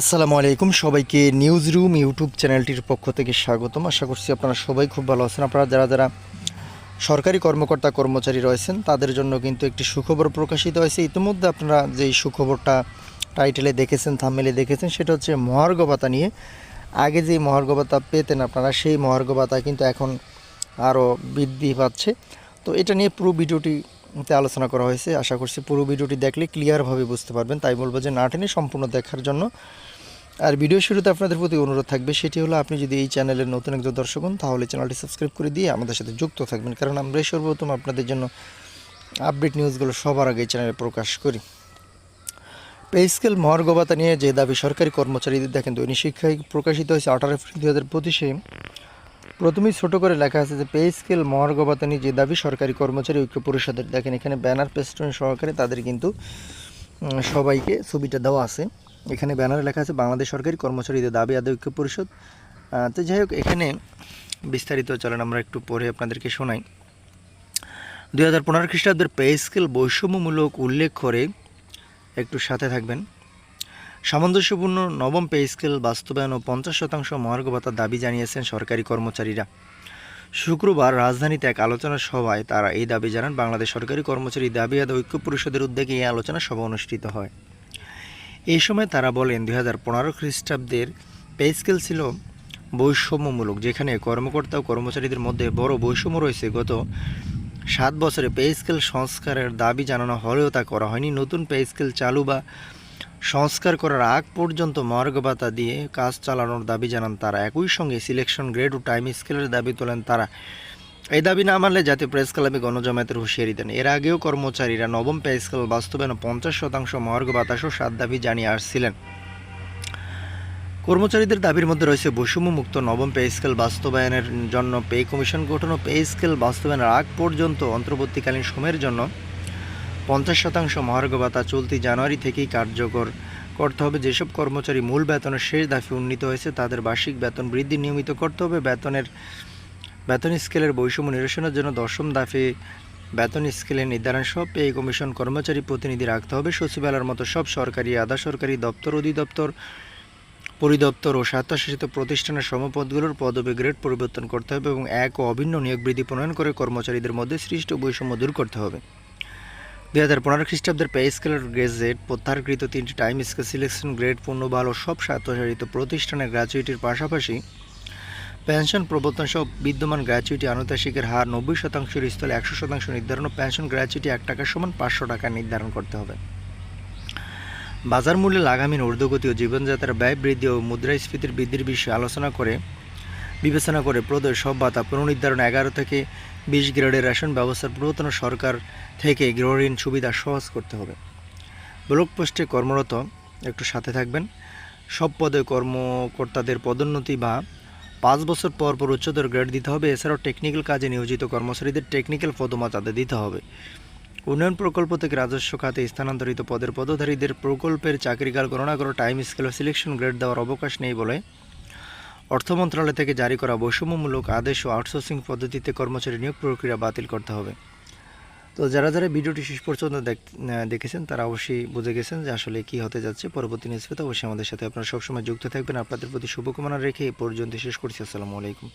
আসসালামু আলাইকুম। সবাইকে নিউজ রুম ইউটিউব চ্যানেলটির পক্ষ থেকে স্বাগতম। আশা করছি আপনারা সবাই খুব ভালো আছেন। আপনারা যারা যারা সরকারি কর্মকর্তা কর্মচারী রয়েছেন, তাদের জন্য কিন্তু একটি সুখবর প্রকাশিত হয়েছে। ইতিমধ্যে আপনারা যেই সুখবরটা টাইটেলে দেখেছেন থামেলে দেখেছেন, সেটা হচ্ছে মহার্ঘ ভাতা নিয়ে। আগে যে মহার্ঘ ভাতা পেতেন আপনারা, সেই মহার্ঘ ভাতা কিন্তু এখন আরও বৃদ্ধি পাচ্ছে। তো এটা নিয়ে পুরো ভিডিওটিতে আলোচনা করা হয়েছে। আশা করছি পুরো ভিডিওটি দেখলে ক্লিয়ারভাবে বুঝতে পারবেন। তাই বলব যে না সম্পূর্ণ দেখার জন্য আর ভিডিও শুরুতে আপনাদের প্রতি অনুরোধ থাকবে, সেটি হলো আপনি যদি এই চ্যানেলের নতুন একজন দর্শক হন, তাহলে চ্যানেলটি সাবস্ক্রাইব করে দিয়ে আমাদের সাথে যুক্ত থাকবেন। কারণ আমরা সর্বপ্রথম আপনাদের জন্য আপডেট নিউজগুলো সবার আগে চ্যানেলে প্রকাশ করি। পে স্কেল মহার্ঘ ভাতা নিয়ে যে দাবি সরকারি কর্মচারীদের দেখেন দৈনিক শিক্ষায় প্রকাশিত হয়েছে আঠারো এপ্রিল দুই হাজার পঁচিশে। প্রথমেই ছোট করে লেখা আছে যে, পে স্কেল নিয়ে যে দাবি সরকারি কর্মচারী, ঐক্য পরিষদের। দেখেন, এখানে ব্যানার পেস্টন সহকারে তাদের কিন্তু সবাইকে ছবিটা দেওয়া আছে। এখানে ব্যানারে লেখা আছে, বাংলাদেশ সরকারি কর্মচারীদের দাবি আদায়, ঐক্য পরিষদ। তো যাই হোক, এখানে বিস্তারিত চলেন, আমরা একটু পরে আপনাদেরকে শোনাই। দুই হাজার পনেরো খ্রিস্টাব্দের পে স্কেল বৈষম্যমূলক উল্লেখ করে একটু সাথে থাকবেন। সামঞ্জস্যপূর্ণ নবম পে স্কেল বাস্তবায়ন ও পঞ্চাশ শতাংশ মহার্ঘ ভাতার দাবি জানিয়েছেন সরকারি কর্মচারীরা। শুক্রবার রাজধানীতে এক আলোচনা সভায় তারা এই দাবি জানান, বাংলাদেশ সরকারি কর্মচারী দাবি আদায় ঐক্য পরিষদের উদ্যোগে এই আলোচনা সভা অনুষ্ঠিত হয়। এই সময় তারা বলেন, দুই হাজার পনেরো খ্রিস্টাব্দের পে স্কেল ছিল বৈষম্যমূলক, যেখানে কর্মকর্তা ও কর্মচারীদের মধ্যে বড় বৈষম্য রয়েছে। গত সাত বছরে পে স্কেল সংস্কারের দাবি জানানো হলেও তা করা হয়নি। নতুন পে স্কেল চালু বা সংস্কার করার আগ পর্যন্ত মর্গ ভাতা দিয়ে কাজ চালানোর দাবি জানান তারা। একই সঙ্গে সিলেকশন গ্রেড ও টাইম স্কেলের দাবি তোলেন তারা। এই দাবি না মানলে জাতীয় প্রেস ক্লাবে গণজমায়েতের হুঁশিয়ারি দেন। এর আগেও কর্মচারীরা নবম পে স্কেল বাস্তবায়ন পঞ্চাশ শতাংশ মহার্ঘ বাতাসও সাত দাবি জানিয়ে আসছিলেন। কর্মচারীদের দাবির মধ্যে রয়েছে বৈষম্যমুক্ত নবম পে স্কেল বাস্তবায়নের জন্য পে কমিশন গঠন ও পে স্কেল বাস্তবায়নের আগ পর্যন্ত অন্তর্বর্তীকালীন সময়ের জন্য পঞ্চাশ শতাংশ মহার্ঘ ভাতা চলতি জানুয়ারি থেকেই কার্যকর করতে হবে। যেসব কর্মচারী মূল বেতনের শেষ দাফে উন্নীত হয়েছে, তাদের বার্ষিক বেতন বৃদ্ধি নিয়মিত করতে হবে। বেতনের, বেতন স্কেলের বৈষম্য নিরসনের জন্য দশম দাফে বেতন স্কেলের নির্ধারণ সব পে কমিশন কর্মচারী প্রতিনিধি রাখতে হবে। সচিবালয়ের মতো সব সরকারি, আধা সরকারি দপ্তর, অধিদপ্তর, পরিদপ্তর ও স্বায়ত্তশাসিত প্রতিষ্ঠানের সমপদগুলোর পদবি গ্রেড পরিবর্তন করতে হবে এবং এক ও অভিন্ন নিয়োগ বৃদ্ধি প্রণয়ন করে কর্মচারীদের মধ্যে সৃষ্ট বৈষম্য দূর করতে হবে। দুই হাজার পনেরো খ্রিস্টাব্দের পে স্কেলের গ্রেজেট প্রত্যাহারকৃত তিনটি টাইম স্কেল সিলেকশন গ্রেড পূর্ণবাল ও সব স্বায়ত্তশাসিত প্রতিষ্ঠানের গ্র্যাচুইটির পাশাপাশি পেনশন প্রবর্তন সহ বিদ্যমান গ্র্যাচুইটি আনুতাসিকের হার নব্বই শতাংশের স্থলে একশো শতাংশ নির্ধারণ ও পেনশন গ্র্যাচুইটি এক টাকার সমান পাঁচশো টাকা নির্ধারণ করতে হবে। বাজার মূল্যে লাগামহীন ঊর্ধ্বগতি ও জীবনযাত্রার ব্যয় বৃদ্ধি ও মুদ্রাস্ফীতির বৃদ্ধির বিষয়ে আলোচনা করে, বিবেচনা করে প্রদয় সব ভাতা পুনর্নির্ধারণ এগারো থেকে বিশ গ্রেডের রেশন ব্যবস্থার প্রবর্তন ও সরকার থেকে গৃহঋণ সুবিধা সহজ করতে হবে। ব্লক পোস্টে কর্মরত একটু সাথে থাকবেন। সব পদে কর্মকর্তাদের পদোন্নতি বা পাঁচ বছর পর পর উচ্চতর গ্রেড দিতে হবে। এছাড়াও টেকনিক্যাল কাজে নিয়োজিত কর্মচারীদের টেকনিক্যাল পদমা তাদের দিতে হবে। উন্নয়ন প্রকল্প থেকে রাজস্ব খাতে স্থানান্তরিত পদের পদধারীদের প্রকল্পের চাকরিকাল গণনা করে টাইম স্কেল ও সিলেকশন গ্রেড দেওয়ার অবকাশ নেই বলে অর্থ মন্ত্রণালয় থেকে জারি করা বৈষম্যমূলক আদেশ ও আউটসোর্সিং পদ্ধতিতে কর্মচারী নিয়োগ প্রক্রিয়া বাতিল করতে হবে। তো যারা যারা ভিডিওটি শেষ পর্যন্ত দেখ- দেখেছেন, তারা অবশ্যই বুঝে গেছেন যে আসলে কি হতে যাচ্ছে। পরবর্তী নিউজ পেতে অবশ্যই আমাদের সাথে আপনারা সবসময় যুক্ত থাকবেন। আপনাদের প্রতি শুভকামনা রেখে এই পর্যন্ত শেষ করছি। আসসালামু আলাইকুম।